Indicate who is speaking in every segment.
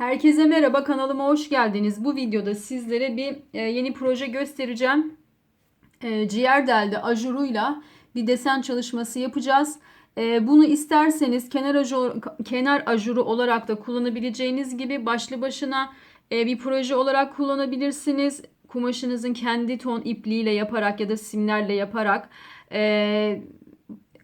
Speaker 1: Herkese merhaba kanalıma hoş geldiniz. Bu videoda sizlere bir e, yeni proje göstereceğim. E, ciğer delde ajuruyla bir desen çalışması yapacağız. E, bunu isterseniz kenar ajuru, kenar ajuru olarak da kullanabileceğiniz gibi başlı başına e, bir proje olarak kullanabilirsiniz. Kumaşınızın kendi ton ipliğiyle yaparak ya da simlerle yaparak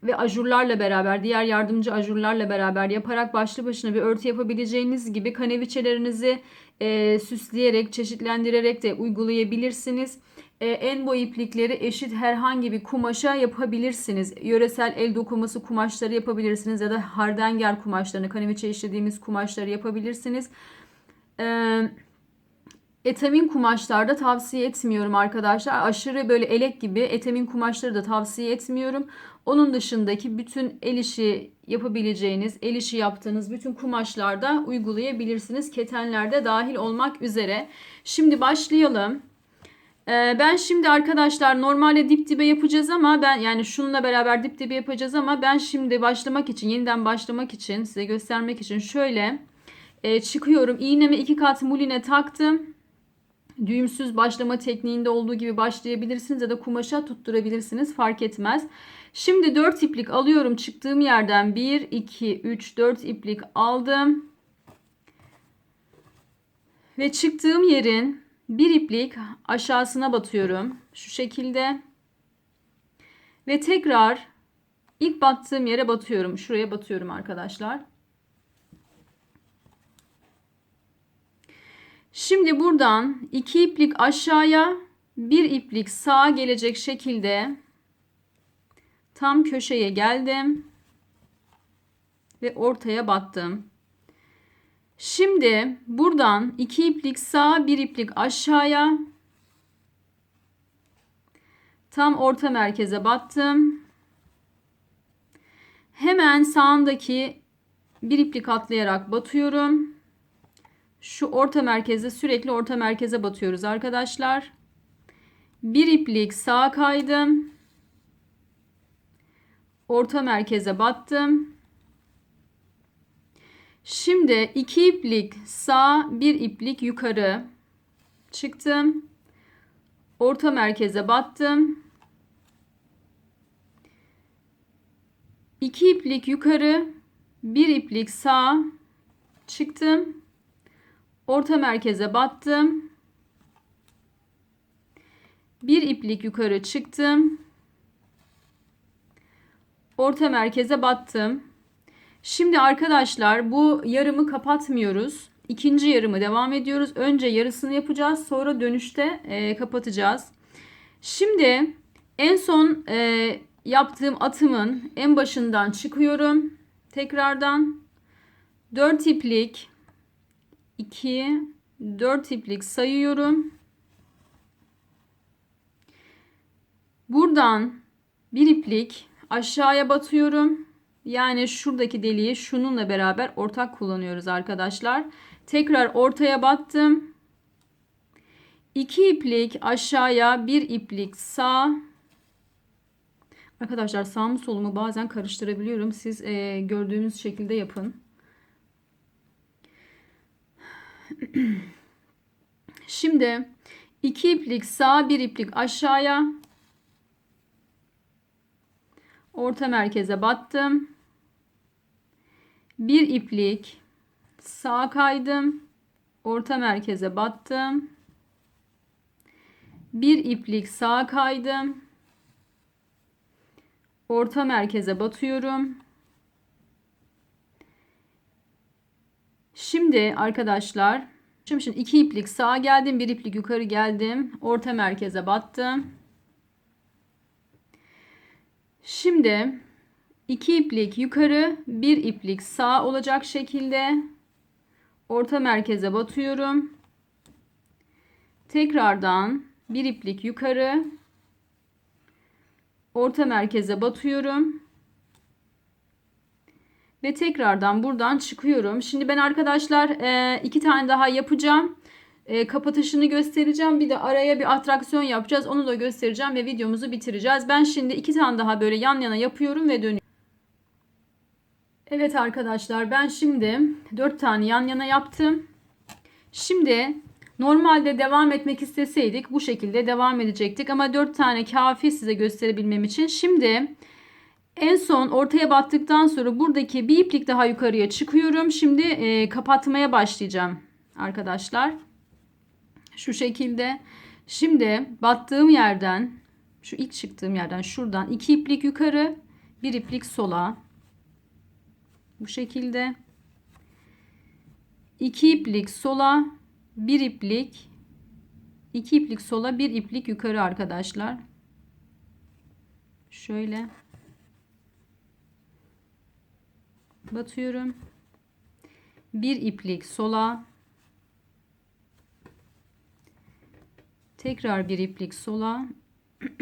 Speaker 1: ve ajurlarla beraber, diğer yardımcı ajurlarla beraber yaparak başlı başına bir örtü yapabileceğiniz gibi kaneviçelerinizi e, süsleyerek, çeşitlendirerek de uygulayabilirsiniz. E, en boy iplikleri eşit herhangi bir kumaşa yapabilirsiniz. Yöresel el dokuması kumaşları yapabilirsiniz ya da hardanger kumaşlarını, kaneviçe işlediğimiz kumaşları yapabilirsiniz. Eee Etamin kumaşlarda tavsiye etmiyorum arkadaşlar. Aşırı böyle elek gibi etamin kumaşları da tavsiye etmiyorum. Onun dışındaki bütün el işi yapabileceğiniz, el işi yaptığınız bütün kumaşlarda uygulayabilirsiniz. Ketenlerde dahil olmak üzere. Şimdi başlayalım. Ee, ben şimdi arkadaşlar normalde dip dibe yapacağız ama ben yani şununla beraber dip dibe yapacağız ama ben şimdi başlamak için yeniden başlamak için size göstermek için şöyle e, çıkıyorum. İğnemi iki kat muline taktım düğümsüz başlama tekniğinde olduğu gibi başlayabilirsiniz ya da kumaşa tutturabilirsiniz fark etmez. Şimdi 4 iplik alıyorum çıktığım yerden 1 2 3 4 iplik aldım. Ve çıktığım yerin bir iplik aşağısına batıyorum şu şekilde. Ve tekrar ilk battığım yere batıyorum. Şuraya batıyorum arkadaşlar. Şimdi buradan iki iplik aşağıya bir iplik sağa gelecek şekilde tam köşeye geldim ve ortaya battım. Şimdi buradan iki iplik sağa bir iplik aşağıya tam orta merkeze battım. Hemen sağındaki bir iplik atlayarak batıyorum şu orta merkeze sürekli orta merkeze batıyoruz arkadaşlar. Bir iplik sağa kaydım. Orta merkeze battım. Şimdi iki iplik sağ, bir iplik yukarı çıktım. Orta merkeze battım. İki iplik yukarı, bir iplik sağ çıktım. Orta merkeze battım. Bir iplik yukarı çıktım. Orta merkeze battım. Şimdi arkadaşlar bu yarımı kapatmıyoruz. İkinci yarımı devam ediyoruz. Önce yarısını yapacağız. Sonra dönüşte e, kapatacağız. Şimdi en son e, yaptığım atımın en başından çıkıyorum. Tekrardan 4 iplik 2, 4 iplik sayıyorum. Buradan bir iplik aşağıya batıyorum. Yani şuradaki deliği şununla beraber ortak kullanıyoruz arkadaşlar. Tekrar ortaya battım. 2 iplik aşağıya, bir iplik sağ. Arkadaşlar sağ mı solumu bazen karıştırabiliyorum. Siz e, gördüğünüz şekilde yapın. Şimdi iki iplik sağ bir iplik aşağıya orta merkeze battım. Bir iplik sağ kaydım. Orta merkeze battım. Bir iplik sağ kaydım. Orta merkeze batıyorum. Şimdi arkadaşlar şimdi, şimdi iki iplik sağa geldim. Bir iplik yukarı geldim. Orta merkeze battım. Şimdi iki iplik yukarı bir iplik sağ olacak şekilde orta merkeze batıyorum. Tekrardan bir iplik yukarı orta merkeze batıyorum. Ve tekrardan buradan çıkıyorum. Şimdi ben arkadaşlar e, iki tane daha yapacağım. E, kapatışını göstereceğim. Bir de araya bir atraksiyon yapacağız. Onu da göstereceğim ve videomuzu bitireceğiz. Ben şimdi iki tane daha böyle yan yana yapıyorum ve dönüyorum. Evet arkadaşlar ben şimdi dört tane yan yana yaptım. Şimdi normalde devam etmek isteseydik bu şekilde devam edecektik ama 4 tane kafi size gösterebilmem için. Şimdi en son ortaya battıktan sonra buradaki bir iplik daha yukarıya çıkıyorum. Şimdi e, kapatmaya başlayacağım arkadaşlar. Şu şekilde. Şimdi battığım yerden şu ilk çıktığım yerden şuradan iki iplik yukarı bir iplik sola. Bu şekilde. iki iplik sola bir iplik iki iplik sola bir iplik yukarı arkadaşlar. Şöyle. Batıyorum. Bir iplik sola. Tekrar bir iplik sola.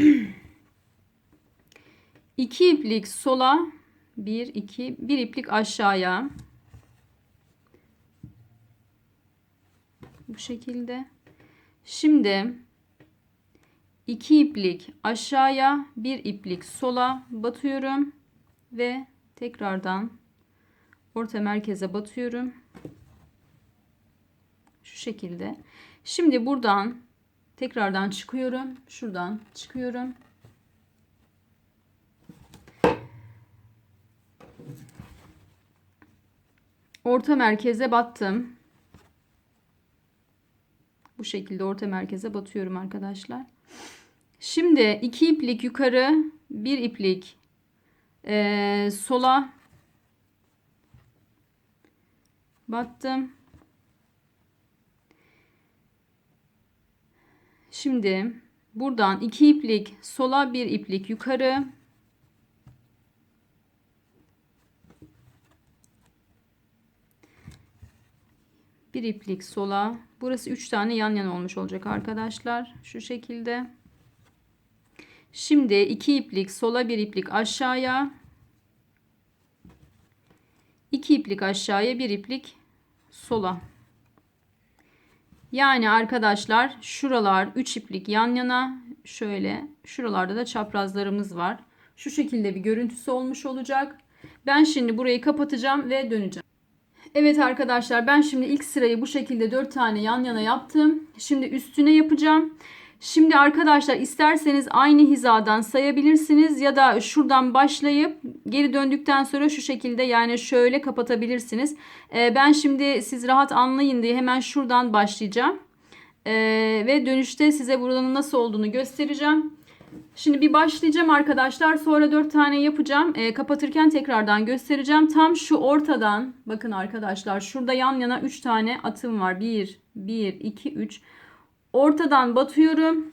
Speaker 1: iki iplik sola. Bir, iki, bir iplik aşağıya. Bu şekilde. Şimdi iki iplik aşağıya, bir iplik sola batıyorum ve tekrardan orta merkeze batıyorum. Şu şekilde. Şimdi buradan tekrardan çıkıyorum. Şuradan çıkıyorum. Orta merkeze battım. Bu şekilde orta merkeze batıyorum arkadaşlar. Şimdi iki iplik yukarı, bir iplik e, sola battım. Şimdi buradan iki iplik sola bir iplik yukarı. Bir iplik sola. Burası üç tane yan yana olmuş olacak arkadaşlar şu şekilde. Şimdi iki iplik sola bir iplik aşağıya 2 iplik aşağıya bir iplik sola. Yani arkadaşlar şuralar 3 iplik yan yana şöyle şuralarda da çaprazlarımız var. Şu şekilde bir görüntüsü olmuş olacak. Ben şimdi burayı kapatacağım ve döneceğim. Evet arkadaşlar ben şimdi ilk sırayı bu şekilde 4 tane yan yana yaptım. Şimdi üstüne yapacağım. Şimdi arkadaşlar isterseniz aynı hizadan sayabilirsiniz ya da şuradan başlayıp geri döndükten sonra şu şekilde yani şöyle kapatabilirsiniz. Ee, ben şimdi siz rahat anlayın diye hemen şuradan başlayacağım. Ee, ve dönüşte size buranın nasıl olduğunu göstereceğim. Şimdi bir başlayacağım arkadaşlar. Sonra 4 tane yapacağım. E, kapatırken tekrardan göstereceğim. Tam şu ortadan bakın arkadaşlar. Şurada yan yana 3 tane atım var. 1, 1, 2, 3. Ortadan batıyorum.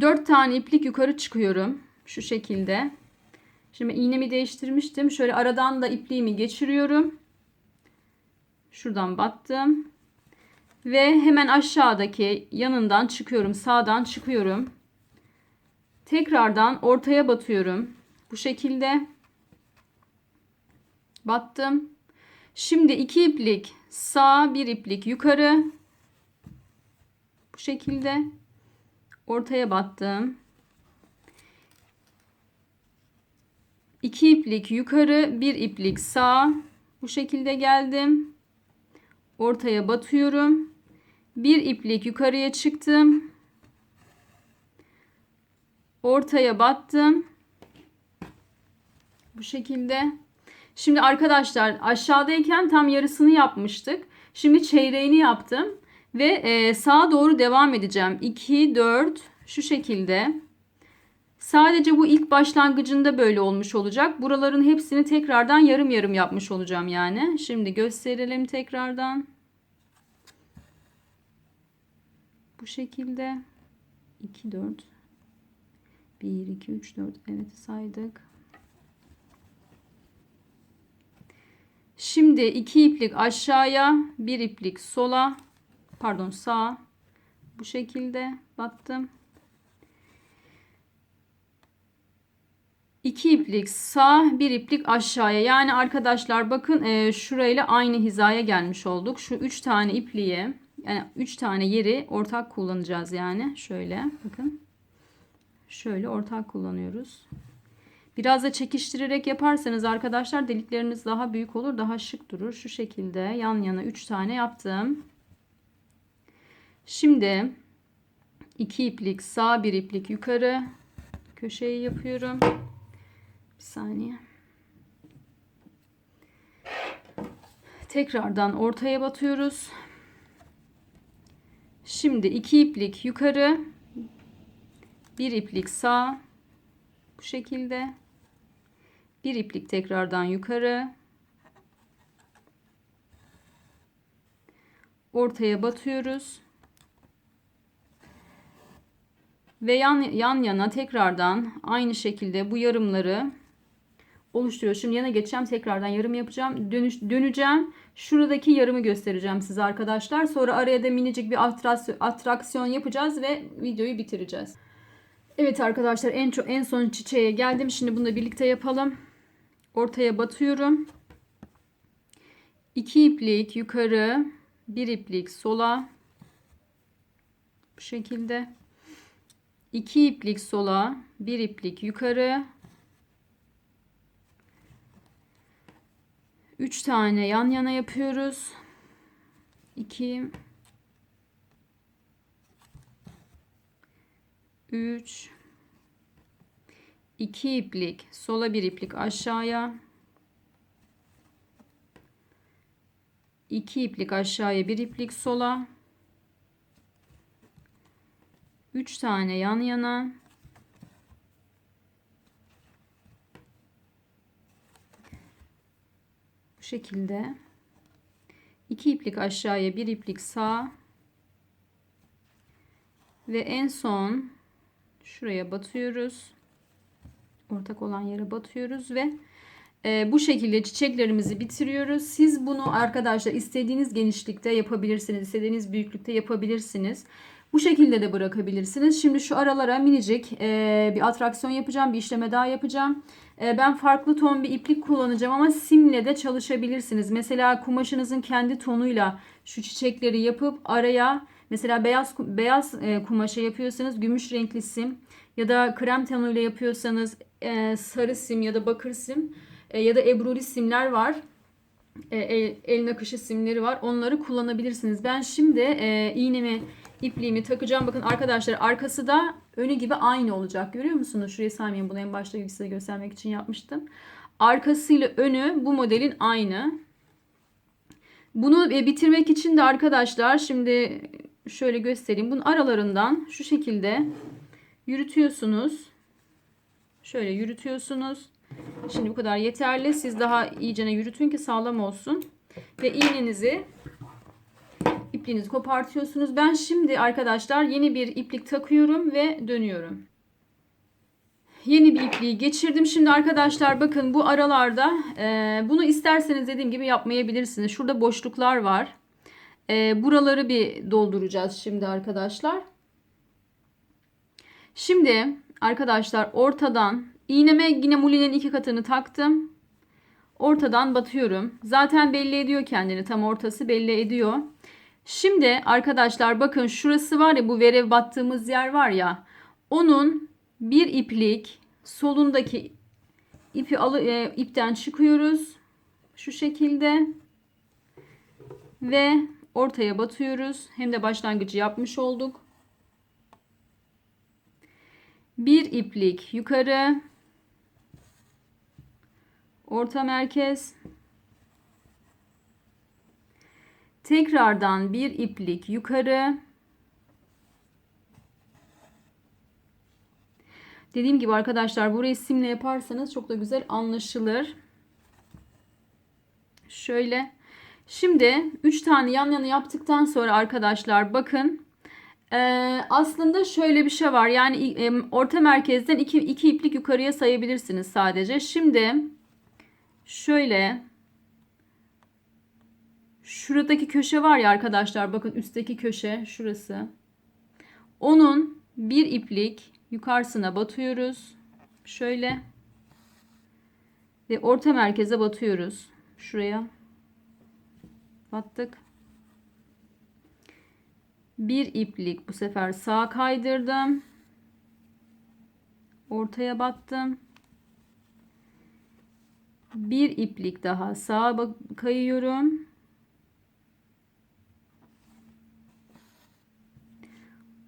Speaker 1: 4 tane iplik yukarı çıkıyorum. Şu şekilde. Şimdi iğnemi değiştirmiştim. Şöyle aradan da ipliğimi geçiriyorum. Şuradan battım. Ve hemen aşağıdaki yanından çıkıyorum. Sağdan çıkıyorum. Tekrardan ortaya batıyorum. Bu şekilde. Battım. Şimdi iki iplik sağ bir iplik yukarı. Bu şekilde ortaya battım. İki iplik yukarı, bir iplik sağ. Bu şekilde geldim. Ortaya batıyorum. Bir iplik yukarıya çıktım. Ortaya battım. Bu şekilde. Şimdi arkadaşlar aşağıdayken tam yarısını yapmıştık. Şimdi çeyreğini yaptım. Ve e, sağa doğru devam edeceğim. 2, 4 şu şekilde. Sadece bu ilk başlangıcında böyle olmuş olacak. Buraların hepsini tekrardan yarım yarım yapmış olacağım yani. Şimdi gösterelim tekrardan. Bu şekilde. 2, 4. 1, 2, 3, 4. Evet saydık. Şimdi iki iplik aşağıya, bir iplik sola pardon sağ bu şekilde battım. İki iplik sağ bir iplik aşağıya yani arkadaşlar bakın e, şurayla aynı hizaya gelmiş olduk. Şu üç tane ipliği yani üç tane yeri ortak kullanacağız yani şöyle bakın şöyle ortak kullanıyoruz. Biraz da çekiştirerek yaparsanız arkadaşlar delikleriniz daha büyük olur, daha şık durur. Şu şekilde yan yana 3 tane yaptım. Şimdi 2 iplik sağ bir iplik yukarı köşeyi yapıyorum. Bir saniye. Tekrardan ortaya batıyoruz. Şimdi iki iplik yukarı, bir iplik sağ, bu şekilde. Bir iplik tekrardan yukarı. Ortaya batıyoruz. Ve yan, yan yana tekrardan aynı şekilde bu yarımları oluşturuyor. Şimdi yana geçeceğim. Tekrardan yarım yapacağım. Dönüş, döneceğim. Şuradaki yarımı göstereceğim size arkadaşlar. Sonra araya da minicik bir atraksiyon, yapacağız ve videoyu bitireceğiz. Evet arkadaşlar en en son çiçeğe geldim. Şimdi bunu da birlikte yapalım. Ortaya batıyorum. 2 iplik yukarı, bir iplik sola. Bu şekilde. 2 iplik sola, bir iplik yukarı. 3 tane yan yana yapıyoruz. 2 3 2 iplik sola bir iplik aşağıya. 2 iplik aşağıya bir iplik sola. 3 tane yan yana şekilde 2 iplik aşağıya bir iplik sağ ve en son şuraya batıyoruz. Ortak olan yere batıyoruz ve e, bu şekilde çiçeklerimizi bitiriyoruz. Siz bunu arkadaşlar istediğiniz genişlikte yapabilirsiniz. istediğiniz büyüklükte yapabilirsiniz. Bu şekilde de bırakabilirsiniz. Şimdi şu aralara minicik e, bir atraksiyon yapacağım. Bir işleme daha yapacağım. E, ben farklı ton bir iplik kullanacağım ama simle de çalışabilirsiniz. Mesela kumaşınızın kendi tonuyla şu çiçekleri yapıp araya mesela beyaz beyaz e, kumaşa yapıyorsanız gümüş renkli sim ya da krem tonuyla yapıyorsanız e, sarı sim ya da bakır sim e, ya da ebruli simler var. E, el, el nakışı simleri var. Onları kullanabilirsiniz. Ben şimdi e, iğnemi ipliğimi takacağım. Bakın arkadaşlar arkası da önü gibi aynı olacak. Görüyor musunuz? Şuraya saymayayım. Bunu en başta size göstermek için yapmıştım. Arkasıyla önü bu modelin aynı. Bunu e, bitirmek için de arkadaşlar şimdi şöyle göstereyim. Bunun aralarından şu şekilde yürütüyorsunuz. Şöyle yürütüyorsunuz. Şimdi bu kadar yeterli. Siz daha iyicene yürütün ki sağlam olsun. Ve iğnenizi ipliğinizi kopartıyorsunuz. Ben şimdi arkadaşlar yeni bir iplik takıyorum ve dönüyorum. Yeni bir ipliği geçirdim. Şimdi arkadaşlar bakın bu aralarda e, bunu isterseniz dediğim gibi yapmayabilirsiniz. Şurada boşluklar var. E, buraları bir dolduracağız şimdi arkadaşlar. Şimdi arkadaşlar ortadan iğneme yine mulinin iki katını taktım. Ortadan batıyorum. Zaten belli ediyor kendini. Tam ortası belli ediyor. Şimdi arkadaşlar bakın şurası var ya bu verev battığımız yer var ya. Onun bir iplik solundaki ipi alı, e, ipten çıkıyoruz. Şu şekilde. Ve ortaya batıyoruz. Hem de başlangıcı yapmış olduk. Bir iplik yukarı. Orta merkez. Tekrardan bir iplik yukarı. Dediğim gibi arkadaşlar burayı simle yaparsanız çok da güzel anlaşılır. Şöyle. Şimdi 3 tane yan yana yaptıktan sonra arkadaşlar bakın. Ee, aslında şöyle bir şey var. Yani e, orta merkezden 2 iki, iplik yukarıya sayabilirsiniz sadece. Şimdi şöyle şuradaki köşe var ya arkadaşlar bakın üstteki köşe şurası. Onun bir iplik yukarısına batıyoruz. Şöyle ve orta merkeze batıyoruz. Şuraya battık. Bir iplik bu sefer sağa kaydırdım. Ortaya battım. Bir iplik daha sağa kayıyorum.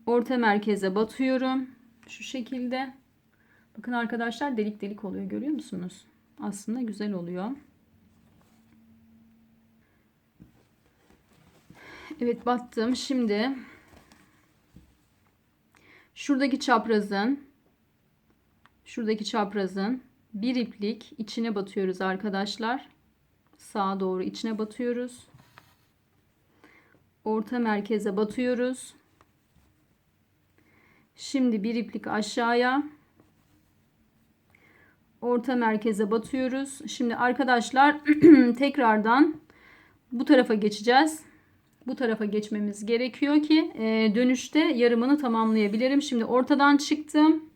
Speaker 1: Orta merkeze batıyorum. Şu şekilde. Bakın arkadaşlar delik delik oluyor görüyor musunuz? Aslında güzel oluyor. Evet battım. Şimdi şuradaki çaprazın şuradaki çaprazın bir iplik içine batıyoruz arkadaşlar. Sağa doğru içine batıyoruz. Orta merkeze batıyoruz. Şimdi bir iplik aşağıya orta merkeze batıyoruz. Şimdi arkadaşlar tekrardan bu tarafa geçeceğiz. Bu tarafa geçmemiz gerekiyor ki e, dönüşte yarımını tamamlayabilirim. Şimdi ortadan çıktım.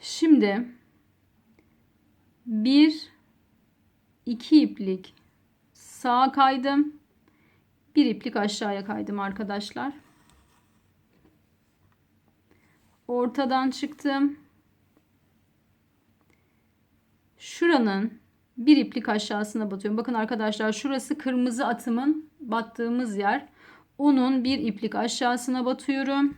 Speaker 1: Şimdi bir iki iplik sağa kaydım. Bir iplik aşağıya kaydım arkadaşlar. Ortadan çıktım. Şuranın bir iplik aşağısına batıyorum. Bakın arkadaşlar şurası kırmızı atımın battığımız yer. Onun bir iplik aşağısına batıyorum.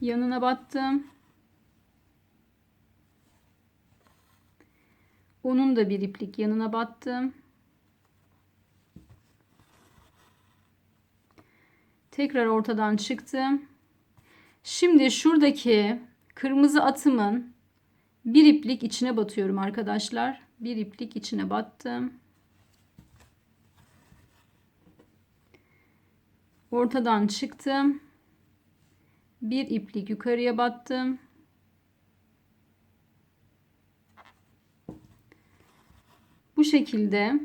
Speaker 1: Yanına battım. Onun da bir iplik yanına battım. Tekrar ortadan çıktım. Şimdi şuradaki kırmızı atımın bir iplik içine batıyorum arkadaşlar. Bir iplik içine battım. Ortadan çıktım. Bir iplik yukarıya battım. Bu şekilde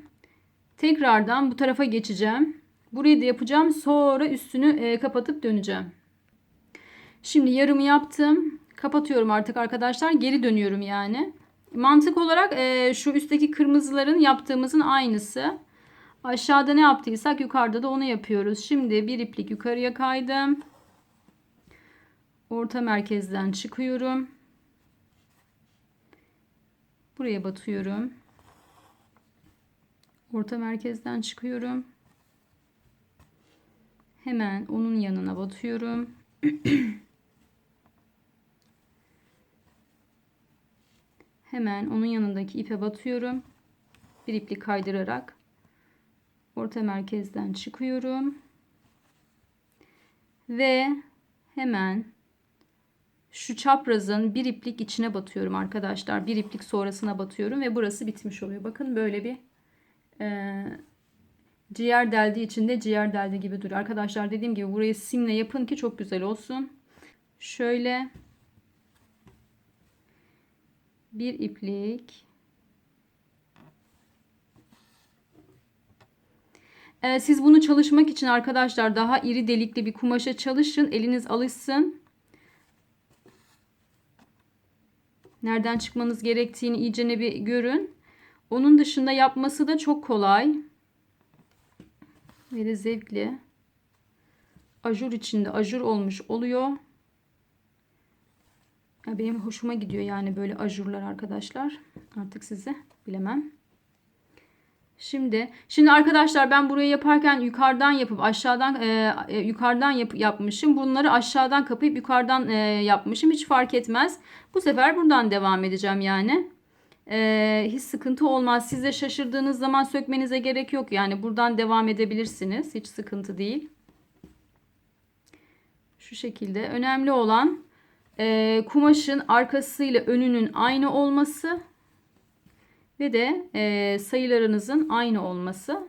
Speaker 1: tekrardan bu tarafa geçeceğim. Burayı da yapacağım. Sonra üstünü e, kapatıp döneceğim. Şimdi yarımı yaptım. Kapatıyorum artık arkadaşlar. Geri dönüyorum yani. Mantık olarak e, şu üstteki kırmızıların yaptığımızın aynısı. Aşağıda ne yaptıysak yukarıda da onu yapıyoruz. Şimdi bir iplik yukarıya kaydım. Orta merkezden çıkıyorum. Buraya batıyorum. Orta merkezden çıkıyorum. Hemen onun yanına batıyorum. Hemen onun yanındaki ipe batıyorum. Bir iplik kaydırarak orta merkezden çıkıyorum. Ve hemen şu çaprazın bir iplik içine batıyorum arkadaşlar. Bir iplik sonrasına batıyorum ve burası bitmiş oluyor. Bakın böyle bir e, ciğer deldiği içinde ciğer deldi gibi duruyor. Arkadaşlar dediğim gibi burayı simle yapın ki çok güzel olsun. Şöyle bir iplik ee, siz bunu çalışmak için arkadaşlar daha iri delikli bir kumaşa çalışın. Eliniz alışsın. Nereden çıkmanız gerektiğini iyicene bir görün. Onun dışında yapması da çok kolay. Ve de zevkli. Ajur içinde ajur olmuş oluyor. Ya benim hoşuma gidiyor yani böyle ajurlar arkadaşlar. Artık size bilemem. Şimdi şimdi arkadaşlar ben burayı yaparken yukarıdan yapıp aşağıdan e, e, yukarıdan yap, yapmışım. Bunları aşağıdan kapayıp yukarıdan e, yapmışım. Hiç fark etmez. Bu sefer buradan devam edeceğim yani. E, hiç sıkıntı olmaz. Siz de şaşırdığınız zaman sökmenize gerek yok. Yani buradan devam edebilirsiniz. Hiç sıkıntı değil. Şu şekilde. Önemli olan e, kumaşın arkasıyla önünün aynı olması ve de e, sayılarınızın aynı olması.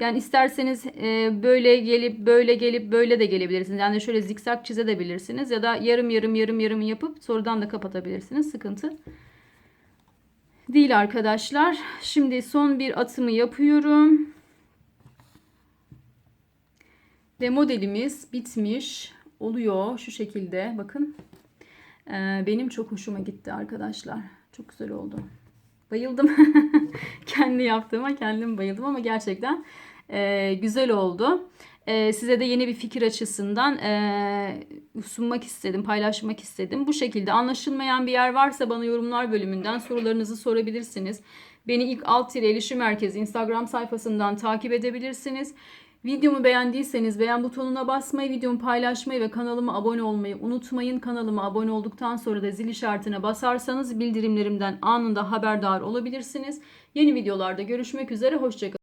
Speaker 1: Yani isterseniz e, böyle gelip böyle gelip böyle de gelebilirsiniz. Yani şöyle zikzak çizebilirsiniz ya da yarım yarım yarım yarım yapıp sonradan da kapatabilirsiniz. Sıkıntı değil arkadaşlar. Şimdi son bir atımı yapıyorum. Ve modelimiz bitmiş oluyor şu şekilde. Bakın ee, benim çok hoşuma gitti arkadaşlar. Çok güzel oldu. Bayıldım. Kendi yaptığıma kendim bayıldım ama gerçekten E, güzel oldu. E, size de yeni bir fikir açısından e, sunmak istedim, paylaşmak istedim. Bu şekilde anlaşılmayan bir yer varsa bana yorumlar bölümünden sorularınızı sorabilirsiniz. Beni ilk alt tire ilişim merkezi Instagram sayfasından takip edebilirsiniz. Videomu beğendiyseniz beğen butonuna basmayı, videomu paylaşmayı ve kanalıma abone olmayı unutmayın. Kanalıma abone olduktan sonra da zil işaretine basarsanız bildirimlerimden anında haberdar olabilirsiniz. Yeni videolarda görüşmek üzere, hoşçakalın.